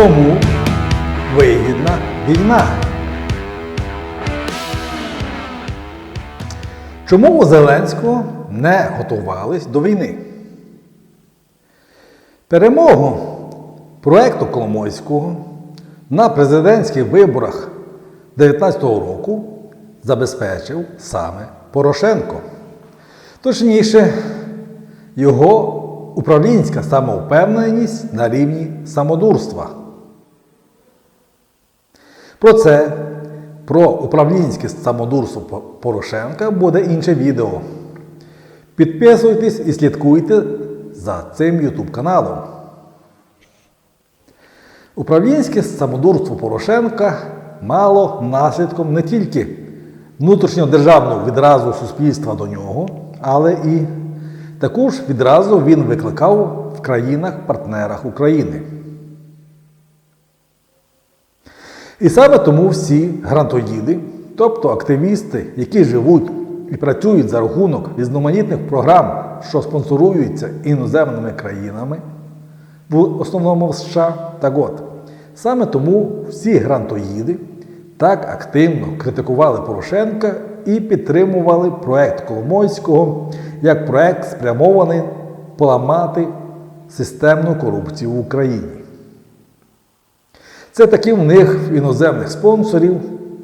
Кому вигідна війна? Чому у Зеленського не готувались до війни? Перемогу проекту Коломойського на президентських виборах 2019 року забезпечив саме Порошенко. Точніше, його управлінська самовпевненість на рівні самодурства. Про це, про управлінське самодурство Порошенка буде інше відео. Підписуйтесь і слідкуйте за цим YouTube каналом. Управлінське самодурство Порошенка мало наслідком не тільки внутрішньодержавного відразу суспільства до нього, але і таку ж відразу він викликав в країнах-партнерах України. І саме тому всі грантоїди, тобто активісти, які живуть і працюють за рахунок різноманітних програм, що спонсоруються іноземними країнами, в основному в США, так от, саме тому всі грантоїди так активно критикували Порошенка і підтримували проект Коломойського як проект, спрямований поламати системну корупцію в Україні. Це такі в них в іноземних спонсорів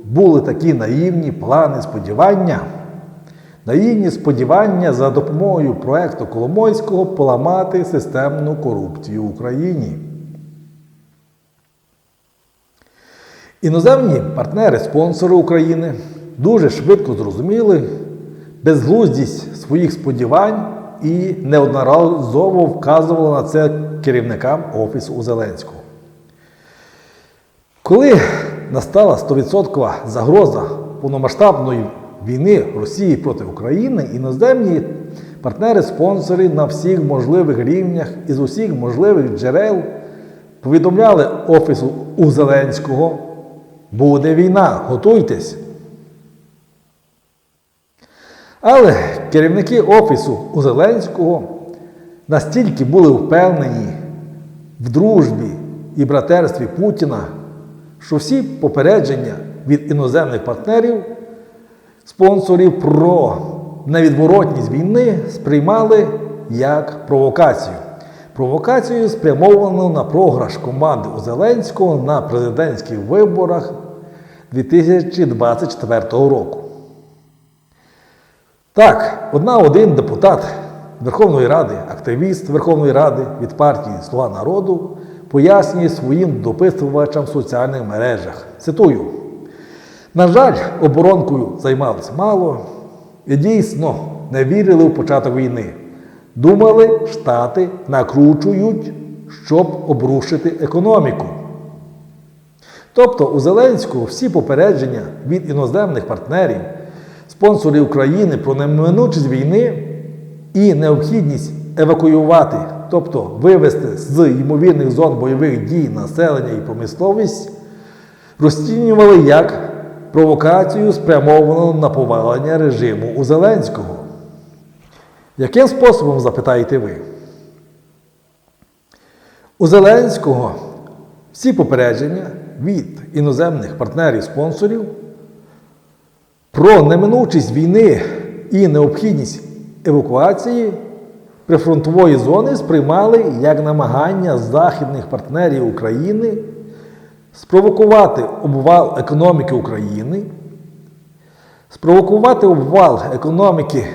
були такі наївні плани, сподівання. Наївні сподівання за допомогою проекту Коломойського поламати системну корупцію в Україні. Іноземні партнери-спонсори України дуже швидко зрозуміли безглуздість своїх сподівань і неодноразово вказували на це керівникам Офісу Зеленського. Коли настала 100% загроза повномасштабної війни Росії проти України, іноземні партнери-спонсори на всіх можливих рівнях і з усіх можливих джерел повідомляли Офісу у Зеленського, буде війна, готуйтесь. Але керівники Офісу у Зеленського настільки були впевнені в дружбі і братерстві Путіна, що всі попередження від іноземних партнерів, спонсорів про невідворотність війни сприймали як провокацію. Провокацію спрямовану на програш команди у Зеленського на президентських виборах 2024 року. Так, одна один депутат Верховної Ради, активіст Верховної Ради від партії Слуга народу пояснює своїм дописувачам в соціальних мережах. Цитую: на жаль, оборонкою займались мало і дійсно не вірили в початок війни. Думали, Штати накручують, щоб обрушити економіку. Тобто у Зеленського всі попередження від іноземних партнерів, спонсорів України про неминучість війни і необхідність евакуювати, тобто вивести з ймовірних зон бойових дій населення і промисловість, розцінювали як провокацію, спрямовану на повалення режиму у Зеленського. Яким способом запитаєте ви? У Зеленського всі попередження від іноземних партнерів-спонсорів про неминучість війни і необхідність евакуації прифронтової зони сприймали як намагання західних партнерів України спровокувати обвал економіки України, спровокувати обвал економіки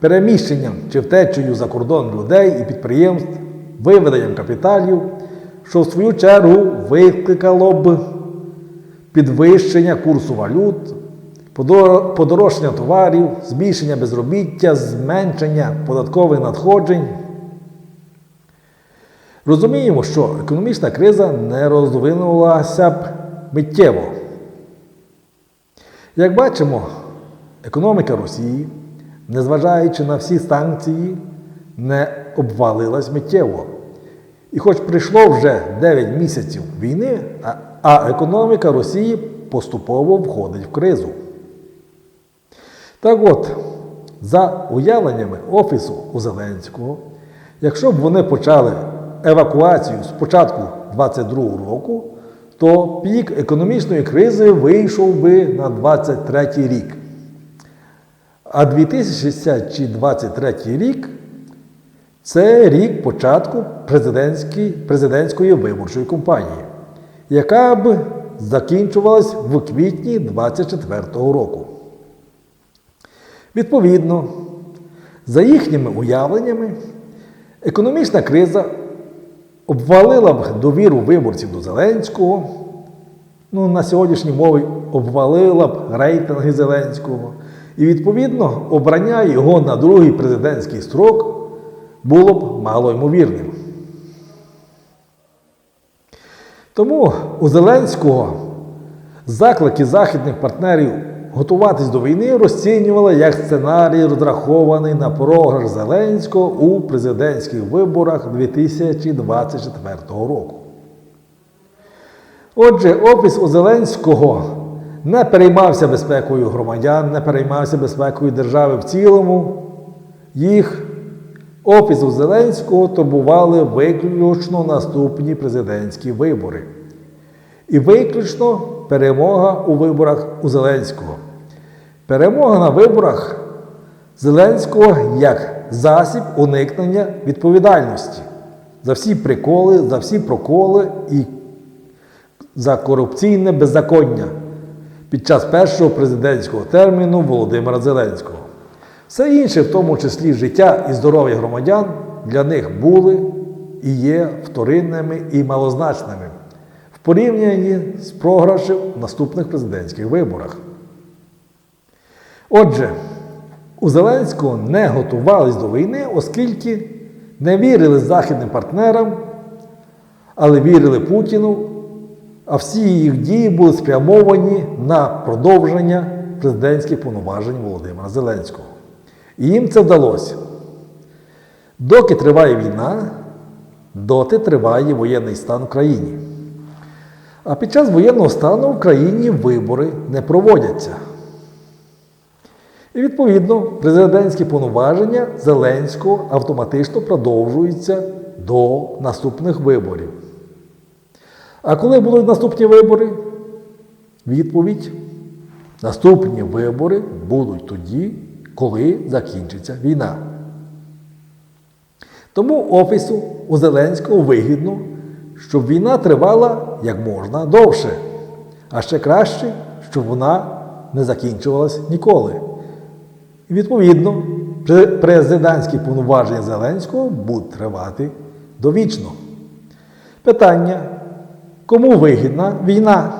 переміщенням чи втечею за кордон людей і підприємств, виведенням капіталів, що в свою чергу викликало б підвищення курсу валют, подорожчання товарів, збільшення безробіття, зменшення податкових надходжень. Розуміємо, що економічна криза не розвинулася б миттєво. Як бачимо, економіка Росії, незважаючи на всі санкції, не обвалилась миттєво. І хоч прийшло вже 9 місяців війни, а, економіка Росії поступово входить в кризу. Так от, за уявленнями Офісу у Зеленського, якщо б вони почали евакуацію з початку 2022 року, то пік економічної кризи вийшов би на 2023 рік. А 2023 рік це рік початку президентської виборчої кампанії, яка б закінчувалась в квітні 2024 року. Відповідно, за їхніми уявленнями, економічна криза обвалила б довіру виборців до Зеленського, ну, на сьогоднішній мові обвалила б рейтинги Зеленського, і, відповідно, обрання його на другий президентський строк було б малоймовірним. Тому у Зеленського заклики західних партнерів готуватись до війни розцінювали як сценарій, розрахований на програш Зеленського у президентських виборах 2024 року. Отже, офіс у Зеленського не переймався безпекою громадян, не переймався безпекою держави в цілому. Їх офісу Зеленського турбували виключно наступні президентські вибори. І виключно перемога у виборах у Зеленського. Перемога на виборах Зеленського як засіб уникнення відповідальності за всі приколи, за всі проколи і за корупційне беззаконня під час першого президентського терміну Володимира Зеленського. Все інше, в тому числі життя і здоров'я громадян, для них були і є вторинними і малозначними в порівнянні з програшем в наступних президентських виборах. Отже, у Зеленського не готувались до війни, оскільки не вірили західним партнерам, але вірили Путіну, а всі їх дії були спрямовані на продовження президентських повноважень Володимира Зеленського. І їм це вдалося. Доки триває війна, доти триває воєнний стан в країні. А під час воєнного стану в країні вибори не проводяться. І відповідно президентські повноваження Зеленського автоматично продовжуються до наступних виборів. А коли будуть наступні вибори? Відповідь: наступні вибори будуть тоді, коли закінчиться війна. Тому Офісу у Зеленського вигідно, щоб війна тривала як можна довше, а ще краще, щоб вона не закінчувалась ніколи. Відповідно, президентські повноваження Зеленського будуть тривати довічно. Питання, кому вигідна війна?